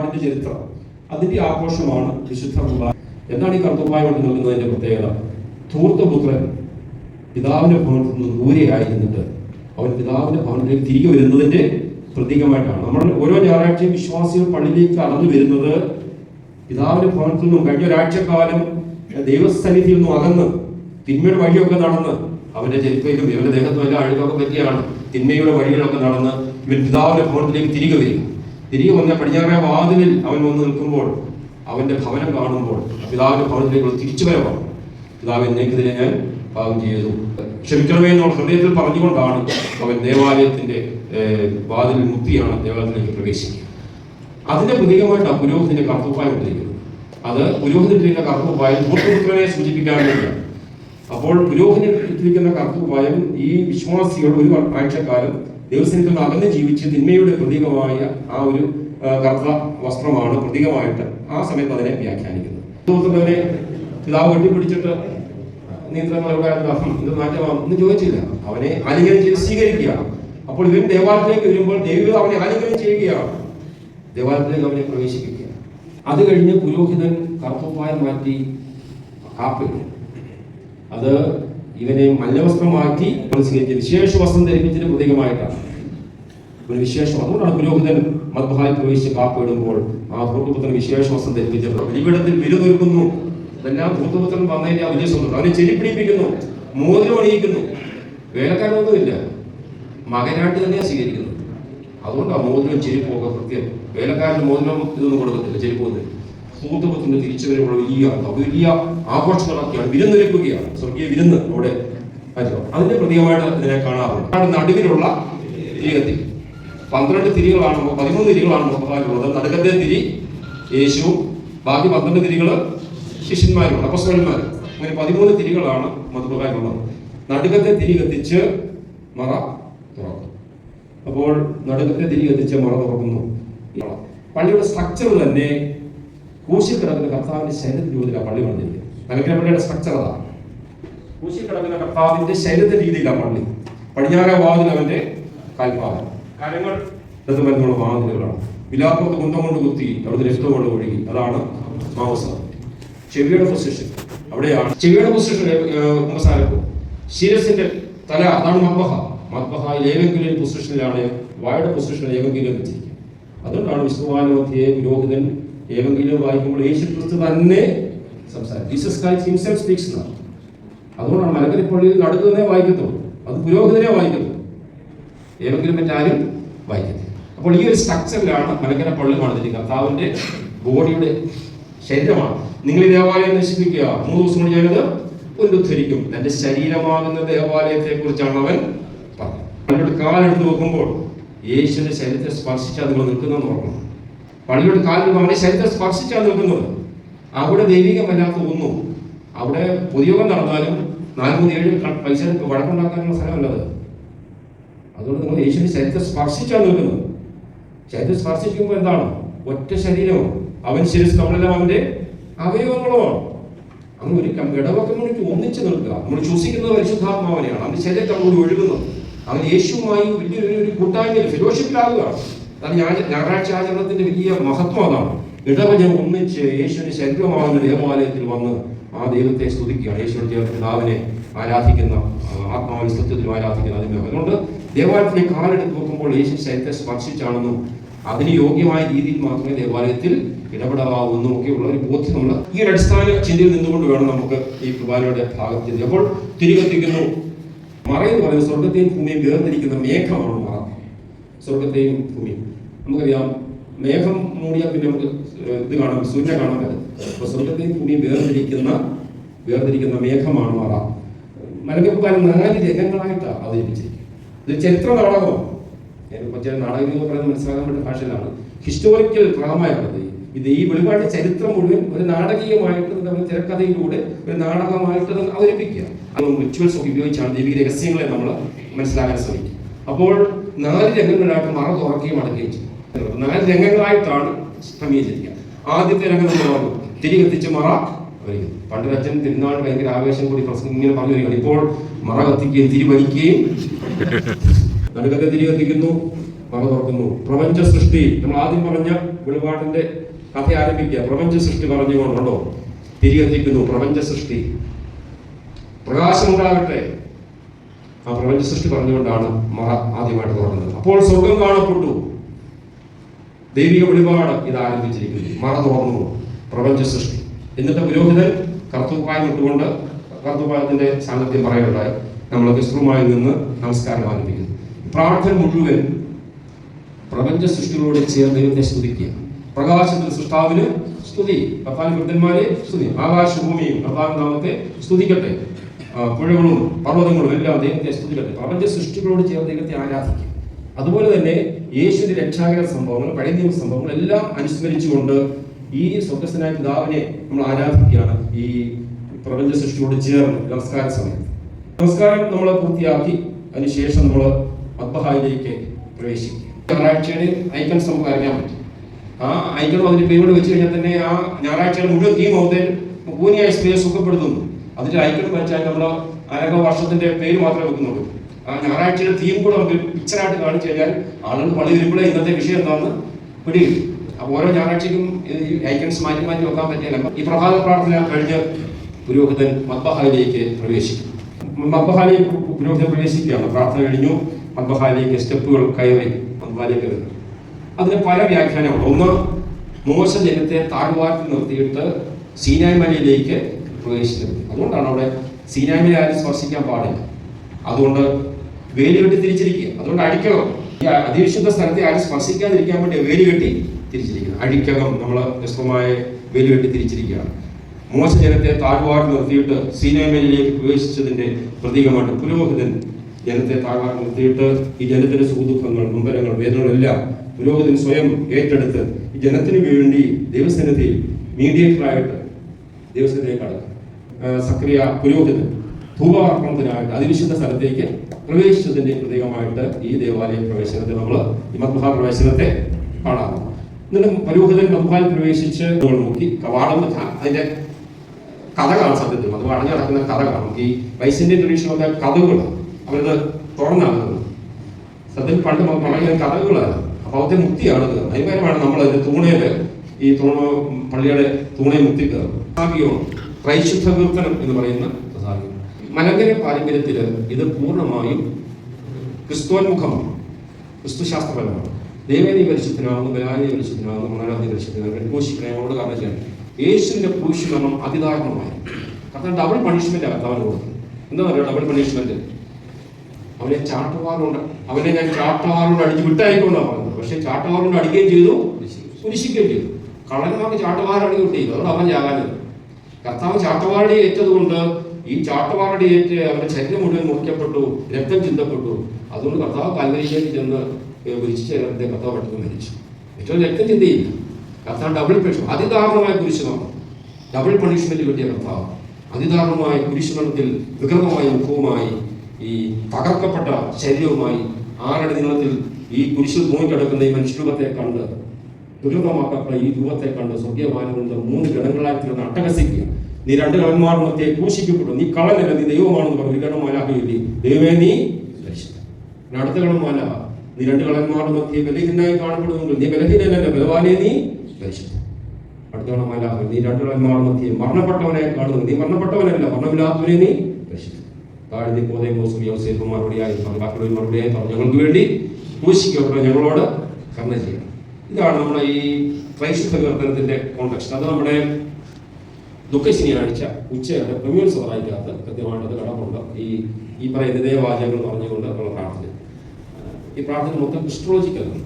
കുഞ്ഞാടിന്റെ ചരിത്രം. അതിന്റെ ആഘോഷമാണ് വിശുദ്ധ കുർബാന എന്നാണ് ഈ കർത്തുമായി കൊണ്ട് നൽകുന്നതിന്റെ പ്രത്യേകത? ധൂർത്തപുത്രൻ പിതാവിന്റെ ഭവനത്തിൽ നിന്ന് ദൂരെയായിരുന്നിട്ട് അവൻ പിതാവിന്റെ ഭവനത്തിലേക്ക് തിരികെ വരുന്നതിന്റെ പ്രതീകമായിട്ടാണ്. നമ്മൾ ഓരോ ഞായറാഴ്ചയും വിശ്വാസികൾ പള്ളിയിലേക്ക് കടന്നു വരുന്നത് പിതാവിന്റെ ഭവനത്തിൽ നിന്നും. കഴിഞ്ഞ ഒരാഴ്ചക്കാലം ദൈവസന്നിധിയിൽ നിന്നും അകന്ന് തിന്മയുടെ വഴിയൊക്കെ നടന്ന് അവന്റെ ചെരുപ്പയിലും ഇവന്റെ ദേഹത്തും എല്ലാം അഴുക്കൊക്കെ പറ്റിയാണ് തിന്മയുടെ വഴികളൊക്കെ നടന്ന് ഇവൻ പിതാവിന്റെ ഭവനത്തിലേക്ക് തിരികെ വരും തിരികെ വന്ന പടിഞ്ഞാറേ വാതിലിൽ അവൻ വന്ന് നിൽക്കുമ്പോൾ അവന്റെ ഭവനം കാണുമ്പോൾ പിതാവിന്റെ ഭവനത്തിലേക്ക് തിരിച്ചു വരവാണ് പിതാവ് എന്നെക്കെതിരെ ഞാൻ പാപം ചെയ്തു. ക്ഷമിക്കണമേ എന്നുള്ള ഹൃദയത്തിൽ പറഞ്ഞുകൊണ്ടാണ് അവൻ ദേവാലയത്തിന്റെ വാതിലിൽ മുത്തിയാണ് ദേവാലയത്തിലേക്ക് പ്രവേശിക്കുക. അതിന്റെ പ്രതീകമായിട്ടാണ് പുരോഹിതന്റെ കർത്തവ്യം ഉദ്ദേശിക്കുന്നത് അത് പുരോഹിതത്തിലേക്ക് കർത്തവ്യം മൂർത്തപുത്രനെ സൂചിപ്പിക്കാൻ അപ്പോൾ പുരോഹിതത്തിലിരിക്കുന്ന കർത്തവ്യം ഈ വിശ്വാസികൾ ഒരു ആഴ്ചക്കാലം ദൈവസനത്തിൽ അകന്ന് ജീവിച്ച് തിന്മയുടെ പ്രതീകമായ ആ ഒരു കറുത്ത വസ്ത്രമാണ് പ്രതീകമായിട്ട് ആ സമയത്ത് അതിനെ വ്യാഖ്യാനിക്കുന്നത്. സുഹൃത്തുക്കളെ പിതാവ് വെട്ടിപ്പിടിച്ചിട്ട് നിയന്ത്രണങ്ങളുടെ എന്ന് ചോദിച്ചില്ല. അവനെ ആലിംഗനം ചെയ്ത് സ്വീകരിക്കുക അപ്പോൾ ഇവൻ ദേവാലയത്തിലേക്ക് വരുമ്പോൾ ദൈവം അവനെ ആലിംഗനം ചെയ്യുകയാണ്. ദേവാലയത്തിലേക്ക് അവനെ പ്രവേശിപ്പിക്കുക അത് കഴിഞ്ഞ് പുരോഹിതൻ കറുപ്പുപ്പായം മാറ്റി കാപ്പിടും അത് ഇവനെ മല്ലവസ്ത്രം മാറ്റി വിശേഷ വസ്ത്രം ധരിപ്പിച്ചതിന് പ്രതീകമായിട്ടാണ് ഒരു വിശേഷം അതുകൊണ്ടാണ് പുരോഹിതൻ മദ്ഭായി പ്രവേശിച്ച് കാപ്പിടുമ്പോൾ ആ ഭൂർത്തപുത്രൻ വിശേഷ വസ്ത്രം ധരിപ്പിച്ചപ്പോൾ ബലിപീഠത്തിൽ വിരുന്നൊരുക്കുന്നു. ഇതെല്ലാം ഭൂർത്തപുത്രൻ വന്നതിന്റെ ആ വലിയ സ്വന്തം അവനെ ചെരിപ്പിടിപ്പിക്കുന്നു മോതിരം അണിയിക്കുന്നു വേലക്കാരൊന്നുമില്ല മകനായിട്ട് തന്നെയാണ് സ്വീകരിക്കുന്നത്. അതുകൊണ്ട് ആ മോതിരം ചെരിപ്പൊക്കെ കൃത്യം. വേലക്കാരന് മോതിരം ഇതൊന്നും കൊടുക്കത്തില്ല ചെരുപ്പൊന്നും ഭൂതപുത്രന് തിരിച്ചു വരുമ്പോൾ വലിയ വലിയ ആഘോഷങ്ങളൊക്കെയാണ് വിരുന്നൊരുക്കുകയാണ്. സ്വർഗീയ വിരുന്ന് അവിടെ. അതിന്റെ പ്രതീകമായിട്ട് ഇതിനെ കാണാറുണ്ട്. നടുവിലുള്ള തിരികത്തി. പന്ത്രണ്ട് തിരികളാണ് പതിമൂന്ന് തിരികളാണ് മുപ്പത്തിനാലുള്ളത്. നടുക്കത്തെ തിരി യേശുവും ബാക്കി പന്ത്രണ്ട് തിരികൾ ശിഷ്യന്മാരും അപ്പസ്വരന്മാർ അങ്ങനെ പതിമൂന്ന് തിരികളാണ് മധുബായിലുള്ളത് നടുക്കത്തെ തിരി കത്തിച്ച് മറ തുറക്കും. അപ്പോൾ നടുക്കത്തെ തിരി കത്തിച്ച് മറ തുറക്കുന്നു. പള്ളിയുടെ സ്ട്രക്ചർ തന്നെ കൂശിൽ കിടക്കുന്ന കർത്താവിന്റെ ശരീരത്തിന്റെ രൂപത്തിലാണ് പള്ളി പണിതിരിക്കുന്നത് അല്ലെങ്കിൽ പള്ളിയുടെ സ്ട്രക്ചർ അതാണ് കൂശിക്കിടക്കുന്ന കർത്താവിന്റെ ശരീരത്തിന്റെ രീതിയിലാണ് പള്ളി. പടിഞ്ഞാറ വാതിൽ അവന്റെ കാൽപാദം കരങ്ങൾ വാതിലുകളാണ്. വിലാപ്പത്ത് കുന്തം കൊണ്ട് കുത്തി അവിടുത്തെ രക്തം കൊണ്ട് ഒഴുകി. അതാണ് മാവസം ചെവിയുടെ പൊസിഷൻ അവിടെയാണ് ചെവിയുടെ പൊസിഷൻ കുമ്പസാരപ്പോ ശിരസിന്റെ തല അതാണ് മദ്ബഹ. മദ്ബഹയിൽ ഏതെങ്കിലും പൊസിഷനിലാണ് വായുടെ പൊസിഷനിൽ ഏതെങ്കിലും വെച്ചിരിക്കുന്നത് അതുകൊണ്ടാണ് വിശ്വവാനോധ്യയെ പുരോഹിതൻ ഏതെങ്കിലും വായിക്കുമ്പോൾ യേശു ക്രിസ്തു തന്നെ സംസാരിക്കും. ജീസസ് ക്രൈസ്റ്റ് ഹിംസെൽഫ് സ്പീക്സ് എന്നാണ് അതുകൊണ്ടാണ് മലക്കരി പള്ളിയിൽ നടുക്കുന്നേ വായിക്കത്തുള്ളൂ. അത് പുരോഹിതനെ വായിക്കുന്നു ഏവെങ്കിലും മറ്റാരും വായിക്കത്തില്ല. അപ്പോൾ ഈ ഒരു സ്ട്രക്ചറിലാണ് മലക്കരപ്പള്ളി പണിതിരിക്കുന്നത് കർത്താവിന്റെ ബോഡിയുടെ ശരീരമാണ്. നിങ്ങൾ ഈ ദേവാലയം നശിപ്പിക്കുക. മൂന്ന് ദിവസം കൊണ്ട് ഞാനത് പുനരുദ്ധരിക്കും. തന്റെ ശരീരമാകുന്ന ദേവാലയത്തെ കുറിച്ചാണ് അവൻ പറഞ്ഞത്. പള്ളിയുടെ കാലെടുത്ത് നോക്കുമ്പോൾ യേശുവിന്റെ ശരീരത്തെ സ്പർശിച്ചാൽ നിങ്ങൾ നിൽക്കുന്ന ഓർക്കണം. പള്ളിയുടെ കാലിൽ അവനെ ശരീരം സ്പർശിച്ചാൽ നിൽക്കുന്നത്. അവിടെ ദൈവികമല്ലാത്ത ഒന്നും. അവിടെ പൊതുയോഗം നടന്നാലും നാൽപ്പത് ഏഴ് പൈസ വഴക്കുണ്ടാക്കാനുള്ള സ്ഥലമല്ലത്. അതുകൊണ്ട് നിങ്ങൾ യേശുവിന്റെ ശരീരത്തെ സ്പർശിച്ചാൽ നിൽക്കുന്നത്. ശരീരം സ്പർശിക്കുമ്പോൾ എന്താണ്? ഒറ്റ ശരീരമോ അവൻ ശിരസ് നമ്മളെല്ലാം അവന്റെ അവയവങ്ങളോ അങ്ങ് ഒരു ഇടവക്കം മുന്നിട്ട് ഒന്നിച്ച് നിൽക്കുക. നമ്മൾ ശ്വസിക്കുന്നത് പരിശുദ്ധാത്മാവിനെയാണ്. അവന്റെ ശരീരത്തെ അങ്ങോട്ട് ഒഴുകുന്നത് അവൻ യേശുവുമായി വലിയൊരു ഒരു- കൂട്ടായ്മയിൽ ഫെലോഷിപ്പിലാകുക ഞായറാഴ്ച ആചരണത്തിന്റെ വലിയ മഹത്വം അതാണ് ഇടവജനം ഒന്നിച്ച് യേശുവിന്റെ ശരീരമാകുന്ന ദേവാലയത്തിൽ വന്ന് ആ ദൈവത്തെ സ്തുതിക്കുകയാണ്. യേശുവിന്റെ പിതാവിനെ ആരാധിക്കുന്ന ആത്മാവിൽ സത്യത്തിലും ആരാധിക്കുന്ന അതിന് അതുകൊണ്ട് ദേവാലയത്തിലേക്ക് കാലെടുത്ത് നോക്കുമ്പോൾ യേശു ശരീരത്തെ സ്പർശിച്ചാണെന്നും അതിന് യോഗ്യമായ രീതിയിൽ മാത്രമേ ദേവാലയത്തിൽ ഇടപെടാവൂ എന്നും ഒക്കെയുള്ള ഒരു ബോധ്യമുള്ള ഈ ഒരു അടിസ്ഥാന ചിന്തയിൽ നിന്നുകൊണ്ട് വേണം നമുക്ക് ഈ കുർബാനയുടെ ഭാഗത്ത് അപ്പോൾ തിരികെത്തിക്കുന്നു മറയെന്ന് പറയുന്നത് സ്വർഗത്തെയും ഭൂമിയും വേർതിരിക്കുന്ന മേഘമാണ് സ്വർഗത്തെയും ഭൂമിയും. നമുക്കറിയാം മേഘം മൂടിയാൽ പിന്നെ നമുക്ക് ഇത് കാണാം സൂര്യനെ കാണാൻ പറ്റും അപ്പൊ സ്വർഗത്തെയും ഭൂമിയും വേർതിരിക്കുന്ന വേർതിരിക്കുന്ന മേഘമാണ് മാറ. മലക്കപ്പുകാരൻ നാല് രംഗങ്ങളായിട്ടാണ് അവതരിപ്പിച്ചിരിക്കുന്നത് ഇത് ചരിത്ര നാടകമാണ്. ചില നാടകം എന്ന് പറയുന്നത് മനസ്സിലാക്കാൻ വേണ്ട ഭാഷയിലാണ്. ഹിസ്റ്റോറിക്കൽ ഡ്രാമയാണത് ഇത് ഈ വെളിപാട് ചരിത്രം മുഴുവൻ ഒരു നാടകീയമായിട്ട് നമ്മൾ തിരക്കഥയിലൂടെ ഒരു നാടകമായിട്ട് അവതരിപ്പിക്കുക. റിച്വൽസ് ഉപയോഗിച്ചാണ് ദൈവിക രഹസ്യങ്ങളെ നമ്മൾ മനസ്സിലാക്കാൻ ശ്രമിക്കുക. അപ്പോൾ നാല് രംഗങ്ങളായിട്ട് മറ തുറക്കുകയും അടക്കുകയും ചെയ്യും നാല് രംഗങ്ങളായിട്ടാണ് ക്രമീകരിച്ചിരിക്കുക ആദ്യത്തെ രംഗം നമ്മൾ പറഞ്ഞു തിരികെത്തിച്ച് മറ പണ്ട് അച്ഛൻ തിരുനാൾ ഭയങ്കര ആവേശം കൂടി ഇങ്ങനെ പറഞ്ഞു വരികയാണ്. ഇപ്പോൾ മറ കത്തിക്കുകയും തിരി വലിക്കുകയും നടുക്കത്തെ തിരി കത്തിക്കുന്നു മറ തുറക്കുന്നു. പ്രപഞ്ച സൃഷ്ടി നമ്മൾ ആദ്യം പറഞ്ഞ വെളിപാടിന്റെ കഥ ആരംഭിക്കുക. പ്രപഞ്ച സൃഷ്ടി പറഞ്ഞുകൊണ്ടുണ്ടോ? തിരികെത്തിക്കുന്നു പ്രപഞ്ച സൃഷ്ടി. പ്രകാശമുണ്ടാകട്ടെ. ആ പ്രപഞ്ച സൃഷ്ടി പറഞ്ഞുകൊണ്ടാണ് മറ ആദ്യമായിട്ട് തുറന്നത് അപ്പോൾ സ്വർഗം കാണപ്പെട്ടു. ദൈവിക വെളിപാട് ഇത് ആരംഭിച്ചിരിക്കുന്നു. മറ തുറന്നു. പ്രപഞ്ച സൃഷ്ടി. എന്നിട്ട് പുരോഹിതൻ കർത്തൂപ്പായം ഇട്ടുകൊണ്ട് കർത്തൂപ്പായത്തിന്റെ സാന്നിധ്യം പറയുകയുണ്ടായി. നമ്മൾ ക്രിസ്തുമായി നിന്ന് നമസ്കാരം ആരംഭിക്കുന്നു. പ്രാർത്ഥന മുഴുവൻ പ്രപഞ്ച സൃഷ്ടികളോട് ചേർന്ന് ദൈവത്തെ സ്തുതിക്കുക. പ്രകാശത്തിൽ സൃഷ്ടാവിന് സ്തുതി. കർത്താവിന് വൃദ്ധന്മാരെ സ്തുതി. ആകാശഭൂമിയും കർത്താവിൻ നാമത്തെ സ്തുതിക്കട്ടെ. പുഴകളും പർവതങ്ങളും എല്ലാം ദൈവത്തെ സ്തുതിക്കട്ടെ. പ്രപഞ്ച സൃഷ്ടികളോട് ചേർന്ന് ദൈവത്തെ ആരാധിക്കും. അതുപോലെ തന്നെ യേശുവിന്റെ രക്ഷാകര സംഭവങ്ങൾ പഴയ നിയമ സംഭവങ്ങൾ എല്ലാം അനുസ്മരിച്ചുകൊണ്ട് ഈ സ്വർഗസ്ഥനായ പിതാവിനെ നമ്മൾ ആരാധിക്കുകയാണ് ഈ പ്രപഞ്ച സൃഷ്ടിയോട് ചേർന്ന് നമസ്കാര സമയത്ത് നമസ്കാരം നമ്മൾ പൂർത്തിയാക്കി. അതിനുശേഷം നമ്മൾ അബ്ബഹായിലേക്ക് പ്രവേശിക്കുക ഞായറാഴ്ചയുടെ ഐക്കൺ നമുക്ക് അറിയാൻ പറ്റും. ആ ഐക്കൺ അതിന്റെ പേരോട് വെച്ച് കഴിഞ്ഞാൽ തന്നെ ആ ഞായറാഴ്ചയുടെ മുഴുവൻ തീം ഊനിയായ സ്ത്രീയെ സുഖപ്പെടുത്തുന്നു. അതിന്റെ ഐക്കൺ വെച്ചാൽ നമ്മൾ അനേക വർഷത്തിന്റെ പേര് മാത്രമേ വെക്കുന്നുള്ളൂ. ആ ഞായറാഴ്ചയുടെ തീം കൂടെ നമുക്ക് പിക്ചറായിട്ട് കാണിച്ചു കഴിഞ്ഞാൽ ആളുകൾ പണി വരുമ്പോഴേ ഇന്നത്തെ വിഷയം എന്താണെന്ന് പിടികിട്ടും അപ്പോൾ ഓരോ ഞായറാഴ്ചയ്ക്കും ഐക്കൺസ് മാറ്റി മാറ്റി വെക്കാൻ പറ്റില്ല ഈ പ്രഭാത പ്രാർത്ഥന കഴിഞ്ഞ് പുരോഹിതൻ മദ്ബഹായിലേക്ക് പ്രവേശിക്കും. മദ്ബഹാലി പുരോഹിതൻ പ്രവേശിക്കുകയാണ്. പ്രാർത്ഥന കഴിഞ്ഞു. മദ്ബഹാലിലേക്ക് സ്റ്റെപ്പുകൾ കയറി മദ്ബഹാലിലേക്ക് വരുന്നു. അതിന് പല വ്യാഖ്യാനമുണ്ട് ഒന്ന് മോശ ജനത്തെ താഴ്വാരത്തിൽ നിർത്തിയിട്ട് സീനായ് മലയിലേക്ക് പ്രവേശിക്കുന്നത് അതുകൊണ്ടാണ് അവിടെ സീനായ് മല ആരും സ്പർശിക്കാൻ പാടില്ല. അതുകൊണ്ട് വേലി കെട്ടി തിരിച്ചിരിക്കുക. അതുകൊണ്ട് അടിക്കകം ഈ അതിവിശുദ്ധ സ്ഥലത്തെ ആരും സ്പർശിക്കാതിരിക്കാൻ വേണ്ടി വേലി കെട്ടി തിരിച്ചിരിക്കുക. അടിക്കകം നമ്മൾ വ്യക്തമായ വേലി കെട്ടി തിരിച്ചിരിക്കുകയാണ്. മോശ ജനത്തെ താഴ്വാരം നിർത്തിയിട്ട് സീനാമിലേക്ക് പ്രവേശിച്ചതിന്റെ പ്രതീകമാണ് പുരോഹിതൻ ജനത്തെ താഴ്വാട് നിർത്തിയിട്ട് ഈ ജനത്തിന്റെ സുഖദുഃഖങ്ങൾ മുമ്പരങ്ങൾ വേദനകളെല്ലാം പുരോഹിതൻ സ്വയം ഏറ്റെടുത്ത് ഈ ജനത്തിന് വേണ്ടി ദൈവസന്നിധിയിൽ മീഡിയേറ്ററായിട്ട് ദൈവസന്നിധിയിലേക്ക് കടക്കും സക്രിയ പുരോഹിതൻ ധൂപാർപ്പണത്തിനായിട്ട് അതിവിശുദ്ധ സ്ഥലത്തേക്ക് പ്രവേശിച്ചതിന്റെ പ്രതീകമായിട്ട് ഈ ദേവാലയ പ്രവേശനത്തെ നമ്മൾ മഹാപ്രവേശനത്തെ കാണാം. എന്നിട്ട് പുരോഹിതൻ മദ്മഹാൽ പ്രവേശിച്ച് നോക്കി കവാടം അതിന്റെ കഥ കാണാൻ സത്യത്തിൽ അത് അടഞ്ഞു നടക്കുന്ന കഥ കാണും. ഈ വൈസിന്റെ ട്രഡീഷണൽ കഥകൾ അവരത് തുറന്നാകുന്നത് സത്യത്തിൽ പണ്ട് പറഞ്ഞ കഥകളാണ്. മുക്തിയാണ് അതിന് പകരമാണ് നമ്മൾ അതിന്റെ തൂണയിൽ ഈ തൂണ പള്ളിയുടെ തൂണെ മുക്തി കയറും. ക്രൈശുദ്ധ കീർത്തനം എന്ന് പറയുന്ന സാഹിയം മലങ്കര പാരമ്പര്യത്തിൽ ഇത് പൂർണമായും ക്രിസ്തുവന്മുഖമാണ് ക്രിസ്തുശാസ്ത്രപരമാണ്. ദേവേദി പരിശുദ്ധനാകുന്നു ബലാനി പരിശുദ്ധനാകുന്നു മണാലാദി പരിശുദ്ധനാകുന്നു അവരോട് കാരണം യേശുവിന്റെ ക്രൂശിമരണം അതിദാരുണമായി. കാരണം ഡബിൾ പണിഷ്മെന്റ് കർത്താവിന് കൊടുത്തത് എന്താ പറയുക ഡബിൾ പണിഷ്മെന്റ് അവനെ ചാട്ടവാറുണ്ട്. അവനെ ഞാൻ ചാട്ടവാറുണ്ട് അടിച്ച് വിട്ടായിക്കൊണ്ടാണ് പറഞ്ഞത് പക്ഷെ ചാട്ടവാറുണ്ട് അടിക്കുകയും ചെയ്തു കുരിശിക്കുകയും ചെയ്തു. കള്ളന്മാർക്ക് ചാട്ടവാറടി കിട്ടിയത് അതുകൊണ്ട് അവൻ ചാകാനത് കർത്താവ് ചാട്ടവാറടി ഏറ്റതുകൊണ്ട് ഈ ചാട്ടവാറടി ഏറ്റ് അവരുടെ ശരീരം മുഴുവൻ മുറിക്കപ്പെട്ടു രക്തം ചിന്തപ്പെട്ടു. അതുകൊണ്ട് കർത്താവ് കൽവരിയിലേക്ക് ചെന്ന് കുരിശ് ചേർത്തെ കർത്താവ് പെട്ടെന്ന് മരിച്ചു. ഏറ്റവും രക്തം ചിന്തയില്ല. കർത്താവ് ഡബിൾ പണിഷ്മെന്റ് അതിദാരുണമായ കുരിശുമാണ് ഡബിൾ പണിഷ്മെന്റ് കിട്ടിയ കർത്താവ്. അതിദാരുണമായ കുരിശുമരണത്തിൽ വികൃതമായ മുഖവുമായി ഈ തകർക്കപ്പെട്ട ശരീരവുമായി ആറടി നീളത്തിൽ ഈ കുരിശിൽ തൂങ്ങിക്കിടക്കുന്ന ഈ മനുഷ്യരൂപത്തെ കണ്ട് വികൃതമാക്കപ്പെട്ട ഈ രൂപത്തെ കണ്ട് സ്വർഗീയവാനുകൊണ്ട് മൂന്ന് ഗണങ്ങളായി തീർന്ന് അട്ടഹസിക്കുക. നീ രണ്ട് കള്ളന്മാർ മധ്യേ ക്രൂശിക്കപ്പെട്ടു. നീ കള്ളനല്ല നീ ദൈവമാണെന്ന് പറഞ്ഞു. ഒരു ഗണമാലാഹയില്ലേ ദൈവമേ നീ അടുത്ത കള്ളന്മാല നീ രണ്ട് കള്ളന്മാരുടെ മധ്യേ ബലഹീനായി കാണപ്പെടുമെങ്കിൽ നീ ബലഹീനല്ല ബലവാനെ നീ പരിശുദ്ധൻ അടുത്ത കള്ളന്മാലാഹ നീ രണ്ട് കള്ളന്മാരുടെ മധ്യേ മരണപ്പെട്ടവനെ കാണുന്നു നീ മരണപ്പെട്ടവനല്ല മരണമില്ലാത്തവനെ നീ പരിശുദ്ധൻ താഴ്ത്തി പോതേ മോസം യോസേഫ് മറുപടിയായി പറഞ്ഞു. ബാക്കിയുള്ള മറുപടിയായി പറഞ്ഞു. ഞങ്ങൾക്ക് വേണ്ടി ക്രൂശിക്കപ്പെട്ട ഞങ്ങളോട് കർണ ചെയ്യണം ഇതാണ് നമ്മുടെ ഈ ക്രൈസ്തവ വിവർത്തനത്തിന്റെ കോൺടെക്സ്റ്റ് അത് നമ്മുടെ ദുഃഖശനിയാഴ്ച ഉച്ചയുടെ പ്രമ്യൂൺ സഹായിക്കാത്ത കൃത്യമായിട്ട് കടമുണ്ട് ഈ ഈ പറയുന്ന ദേവാചകങ്ങൾ പറഞ്ഞുകൊണ്ട് നമ്മൾ പ്രാർത്ഥന ഈ പ്രാർത്ഥന മൊത്തം ക്രിസ്ട്രോളജിക്കലാണ്